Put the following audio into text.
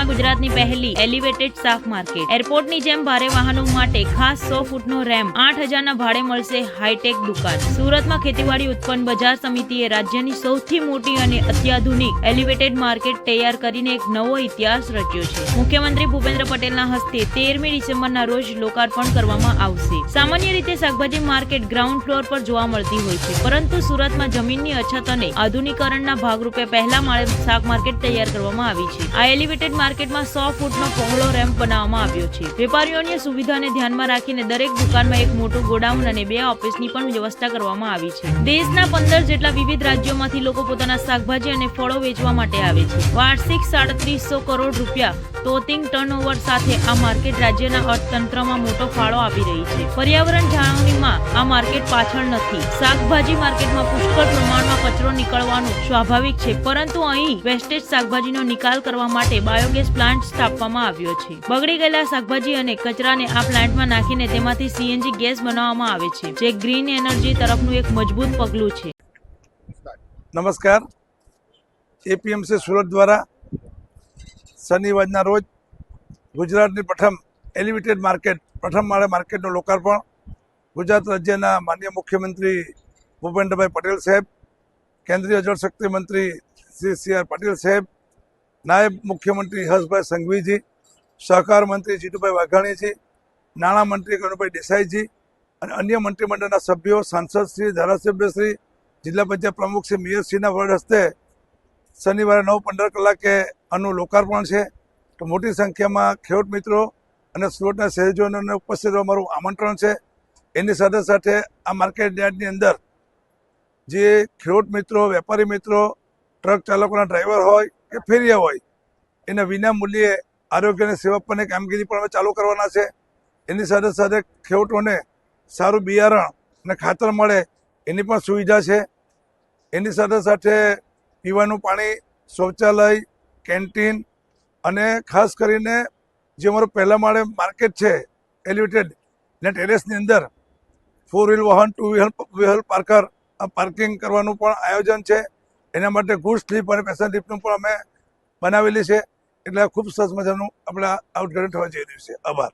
નવસારીમાં ગુજરાતની પહેલી એલિવેટેડ શાક માર્કેટ એરપોર્ટની જેમ ભારે વાહનો માટે ખાસ સો ફૂટનો રેમ્પ આઠ હજારના ભાડે મળશે હાઈટેક દુકાન. સુરતમાં ખેતીવાડી ઉત્પન્ન બજાર સમિતિએ રાજ્યની સૌથી મોટી અને અત્યાધુનિક એલિવેટેડ માર્કેટ તૈયાર કરીને એક નવો ઇતિહાસ રચ્યો છે. મુખ્યમંત્રી ભૂપેન્દ્ર પટેલના હસ્તે તેરમી ડિસેમ્બરના રોજ લોકાર્પણ કરવામાં આવશે. સામાન્ય રીતે શાકભાજી માર્કેટ ગ્રાઉન્ડ ફ્લોર પર જોવા મળતી હોય છે, પરંતુ સુરતમાં જમીનની અછત અને આધુનિકરણના ભાગરૂપે પહેલા માળે શાક માર્કેટ તૈયાર કરવામાં આવી છે. આ એલિવેટેડ માર્કેટમાં સો ફૂટનો પહોળો રેમ્પ બનાવવામાં આવ્યો છે. વેપારીઓની સુવિધાને ધ્યાનમાં રાખીને દરેક દુકાનમાં એક મોટું ગોડાઉન અને બે ઓફિસની પણ વ્યવસ્થા કરવામાં આવી છે. દેશના પંદર જેટલા વિવિધ રાજ્યોમાંથી લોકો પોતાના શાકભાજી અને ફળો વેચવા માટે આવે છે. વાર્ષિક સાડત્રીસો કરોડ રૂપિયા તોતિંગ ટર્નઓવર સાથે આ માર્કેટ રાજ્યના અર્થતંત્રમાં મોટો ફાળો આપી રહી છે. પર્યાવરણ જાળવણીમાં આ માર્કેટ પાછળ નથી. શાકભાજી માર્કેટમાં પુષ્કળ પ્રમાણમાં કચરો નીકળવાનું સ્વાભાવિક છે. પરંતુ અહીં વેસ્ટેજ શાકભાજીનો નિકાલ કરવા માટે બાયોગેસ પ્લાન્ટ સ્થાપવામાં આવ્યો છે. બગડી ગયેલા શાકભાજી અને કચરાને આ પ્લાન્ટમાં નાખીને તેમાંથી સીએનજી ગેસ બનાવવામાં આવે છે, જે ગ્રીન એનર્જી તરફનું એક મજબૂત પગલું છે. નમસ્કાર. એપીએમસી સુરત દ્વારા શનિવારના રોજ ગુજરાતની પ્રથમ એલિવેટેડ માર્કેટ પ્રથમ માળે માર્કેટનું લોકાર્પણ ગુજરાત રાજ્યના માન્ય મુખ્યમંત્રી ભૂપેન્દ્રભાઈ પટેલ સાહેબ, કેન્દ્રીય જળશક્તિ મંત્રી શ્રી સી આર પાટીલ સાહેબ નાયબ મુખ્યમંત્રી હર્ષભાઈ સંઘવીજી, સહકાર મંત્રી જીતુભાઈ વાઘાણીજી નાણામંત્રી કનુભાઈ દેસાઈજી અને અન્ય મંત્રીમંડળના સભ્યો સાંસદશ્રી ધારાસભ્યશ્રી, જિલ્લા પંચાયત પ્રમુખ શ્રી મેયરશ્રીના વડ હસ્તે શનિવારે નવ પંદર કલાકે આનું લોકાર્પણ છે. તો મોટી સંખ્યામાં ખેડૂત મિત્રો અને સુરતના શહેરીજનોને ઉપસ્થિત રહેવા મારું આમંત્રણ છે. એની સાથે સાથે આ માર્કેટ યાર્ડની અંદર જે ખેડૂત મિત્રો, વેપારી મિત્રો, ટ્રક ચાલકોના ડ્રાઈવર હોય કે ફેરિયા હોય. એને વિના મૂલ્યે આરોગ્યની સેવા આપવાની કામગીરી પણ અમે ચાલુ કરવાના છે. એની સાથે સાથે ખેડૂતોને સારું બિયારણ અને ખાતર મળે એની પણ સુવિધા છે. એની સાથે સાથે પીવાનું પાણી, શૌચાલય, કેન્ટીન અને ખાસ કરીને જે અમારું પહેલા માળે માર્કેટ છે, એલિવેટેડ ને ટેરેસની અંદર ફોર વ્હીલ વાહન two wheel wheel parker parking કરવાનું પણ આયોજન છે. એના માટે ગુડ સ્લીપ અને પેશન લિફ્ટનું પણ અમે બનાવેલી છે. એટલે ખૂબ સરસ મજાનું આપણે આઉટગ્રેડ થવા જઈ રહ્યું છે. આભાર.